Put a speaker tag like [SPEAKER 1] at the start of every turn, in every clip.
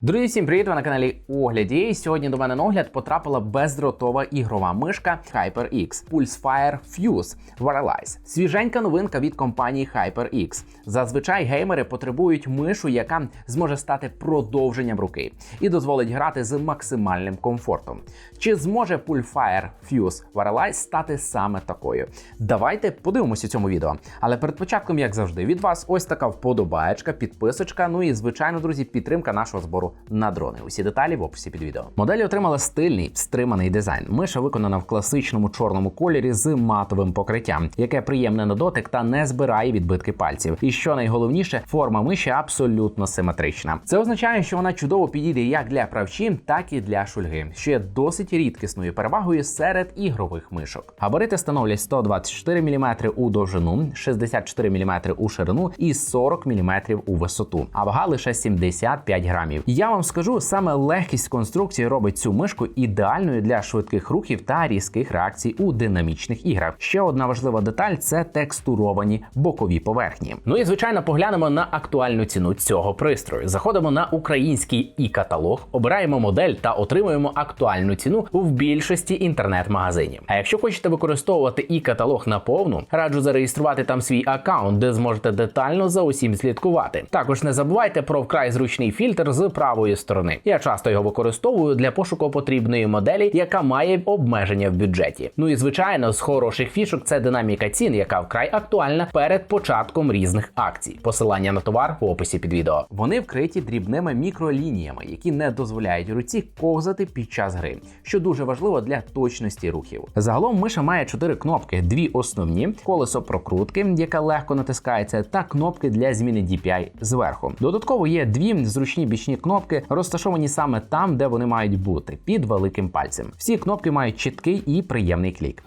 [SPEAKER 1] Друзі, всім привіт! Ви на каналі Огляді. Сьогодні до мене на огляд потрапила бездротова ігрова мишка HyperX Pulsefire Fuse Wireless. Свіженька новинка від компанії HyperX. Зазвичай геймери потребують мишу, яка зможе стати продовженням руки і дозволить грати з максимальним комфортом. Чи зможе Pulsefire Fuse Wireless стати саме такою? Давайте подивимося цьому відео. Але перед початком, як завжди, від вас ось така вподобаєчка, підписочка. Ну і звичайно, друзі, підтримка нашого збору на дрони. Усі деталі в описі під відео. Модель отримала стильний стриманий дизайн. Миша виконана в класичному чорному кольорі з матовим покриттям, яке приємне на дотик та не збирає відбитки пальців. І що найголовніше, форма миші абсолютно симетрична. Це означає, що вона чудово підійде як для правчин, так і для шульги, що є досить рідкісною перевагою серед ігрових мишок. Габарити становлять 124 мм у довжину, 64 мм у ширину і 40 мм у висоту, а вага лише 75 грамів. Я вам скажу, саме легкість конструкції робить цю мишку ідеальною для швидких рухів та різких реакцій у динамічних іграх. Ще одна важлива деталь це текстуровані бокові поверхні. Ну і звичайно, поглянемо на актуальну ціну цього пристрою. Заходимо на український і каталог, обираємо модель та отримуємо актуальну ціну в більшості інтернет-магазинів. А якщо хочете використовувати і каталог наповну, раджу зареєструвати там свій аккаунт, де зможете детально за усім слідкувати. Також не забувайте про вкрай зручний фільтр з правої сторони. Я часто його використовую для пошуку потрібної моделі, яка має обмеження в бюджеті. Ну і звичайно, з хороших фішок це динаміка цін, яка вкрай актуальна перед початком різних акцій. Посилання на товар в описі під відео. Вони вкриті дрібними мікролініями, які не дозволяють руці ковзати під час гри, що дуже важливо для точності рухів. Загалом миша має чотири кнопки: дві основні, колесо прокрутки, яке легко натискається, та кнопки для зміни DPI зверху. Додатково є дві зручні бічні кнопки, розташовані саме там, де вони мають бути, під великим пальцем. Всі кнопки мають чіткий і приємний клік.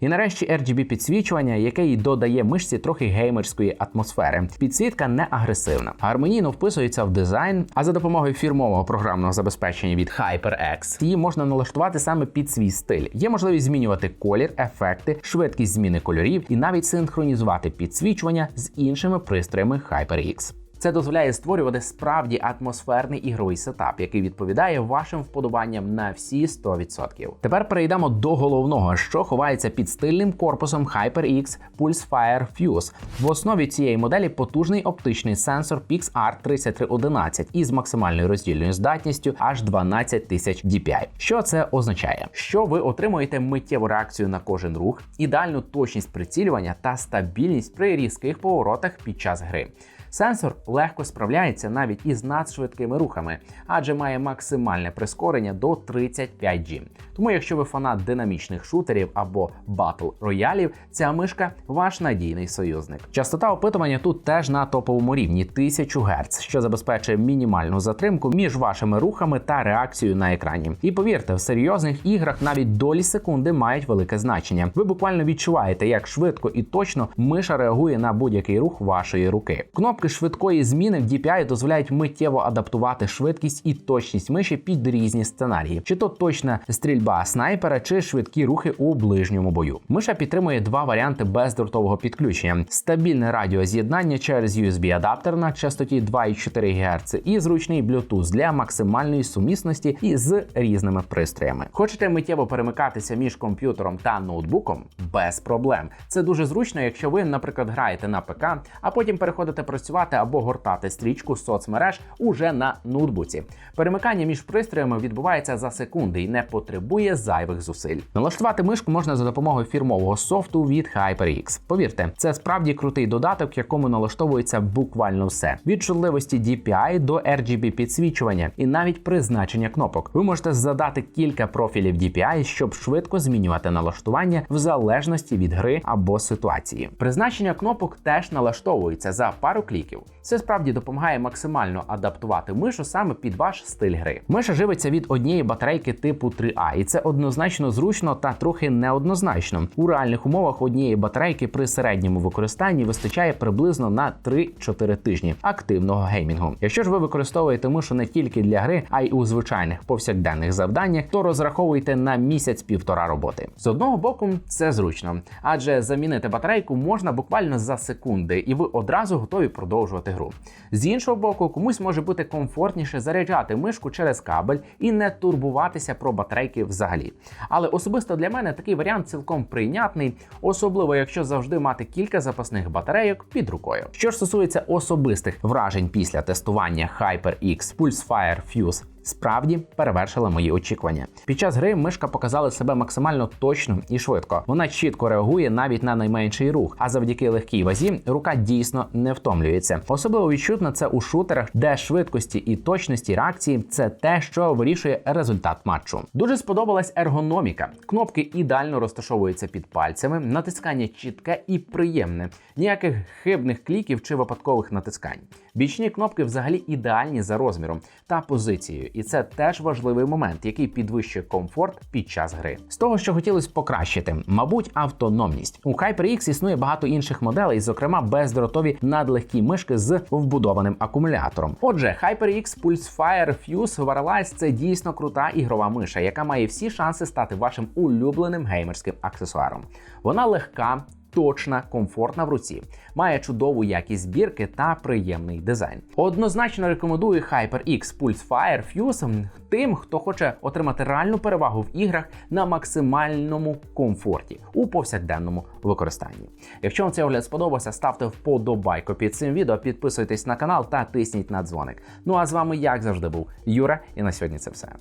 [SPEAKER 1] І нарешті RGB підсвічування, яке й додає мишці трохи геймерської атмосфери. Підсвітка не агресивна, гармонійно вписується в дизайн, а за допомогою фірмового програмного забезпечення від HyperX її можна налаштувати саме під свій стиль. Є можливість змінювати колір, ефекти, швидкість зміни кольорів і навіть синхронізувати підсвічування з іншими пристроями HyperX. Це дозволяє створювати справді атмосферний ігровий сетап, який відповідає вашим вподобанням на всі 100%. Тепер перейдемо до головного, що ховається під стильним корпусом HyperX Pulsefire Fuse. В основі цієї моделі потужний оптичний сенсор PixArt 3311 із максимальною роздільною здатністю аж 12 тисяч DPI. Що це означає? Що ви отримуєте миттєву реакцію на кожен рух, ідеальну точність прицілювання та стабільність при різких поворотах під час гри. Сенсор легко справляється навіть із надшвидкими рухами, адже має максимальне прискорення до 35G. Тому, якщо ви фанат динамічних шутерів або батл роялів, ця мишка ваш надійний союзник. Частота опитування тут теж на топовому рівні 1000 Гц, що забезпечує мінімальну затримку між вашими рухами та реакцією на екрані. І повірте, в серйозних іграх навіть долі секунди мають велике значення. Ви буквально відчуваєте, як швидко і точно миша реагує на будь-який рух вашої руки. Кнопки швидкої зміни в DPI дозволяють миттєво адаптувати швидкість і точність миші під різні сценарії, чи то точна стрільба снайпера, чи швидкі рухи у ближньому бою. Миша підтримує два варіанти бездротового підключення: стабільне радіоз'єднання через USB-адаптер на частоті 2,4 ГГц і зручний Bluetooth для максимальної сумісності із різними пристроями. Хочете миттєво перемикатися між комп'ютером та ноутбуком? Без проблем. Це дуже зручно, якщо ви, наприклад, граєте на ПК, а потім переходите працювати або гортати стрічку соцмереж уже на ноутбуці. Перемикання між пристроями відбувається за секунди і не потребує зайвих зусиль. Налаштувати мишку можна за допомогою фірмового софту від HyperX. Повірте, це справді крутий додаток, в якому налаштовується буквально все: від чутливості DPI до RGB підсвічування і навіть призначення кнопок. Ви можете задати кілька профілів DPI, щоб швидко змінювати налаштування в залежності від гри або ситуації. Призначення кнопок теж налаштовується за пару кліків кліків. Це справді допомагає максимально адаптувати мишу саме під ваш стиль гри. Миша живиться від однієї батарейки типу 3А, і це однозначно зручно та трохи неоднозначно. У реальних умовах однієї батарейки при середньому використанні вистачає приблизно на 3-4 тижні активного геймінгу. Якщо ж ви використовуєте мишу не тільки для гри, а й у звичайних повсякденних завданнях, то розраховуйте на місяць-півтора роботи. З одного боку, це зручно, адже замінити батарейку можна буквально за секунди, і ви одразу готові продовжувати гру. З іншого боку, комусь може бути комфортніше заряджати мишку через кабель і не турбуватися про батарейки взагалі. Але особисто для мене такий варіант цілком прийнятний, особливо якщо завжди мати кілька запасних батарейок під рукою. Що ж стосується особистих вражень після тестування HyperX Pulsefire Fuse Справді перевершила мої очікування. Під час гри мишка показала себе максимально точно і швидко. Вона чітко реагує навіть на найменший рух, а завдяки легкій вазі рука дійсно не втомлюється. Особливо відчутно це у шутерах, де швидкості і точності реакції це те, що вирішує результат матчу. Дуже сподобалась ергономіка. Кнопки ідеально розташовуються під пальцями, натискання чітке і приємне, ніяких хибних кліків чи випадкових натискань. Бічні кнопки взагалі ідеальні за розміром та позицією, і це теж важливий момент, який підвищує комфорт під час гри. З того, що хотілося покращити, мабуть, автономність. У HyperX існує багато інших моделей, зокрема бездротові надлегкі мишки з вбудованим акумулятором. Отже, HyperX Pulsefire Fuse Wireless – це дійсно крута ігрова миша, яка має всі шанси стати вашим улюбленим геймерським аксесуаром. Вона легка точна, комфортна в руці, має чудову якість збірки та приємний дизайн. Однозначно рекомендую HyperX Pulsefire Fuse тим, хто хоче отримати реальну перевагу в іграх на максимальному комфорті у повсякденному використанні. Якщо вам цей огляд сподобався, ставте вподобайку під цим відео, підписуйтесь на канал та тисніть на дзвоник. Ну а з вами, як завжди, був Юра, і на сьогодні це все.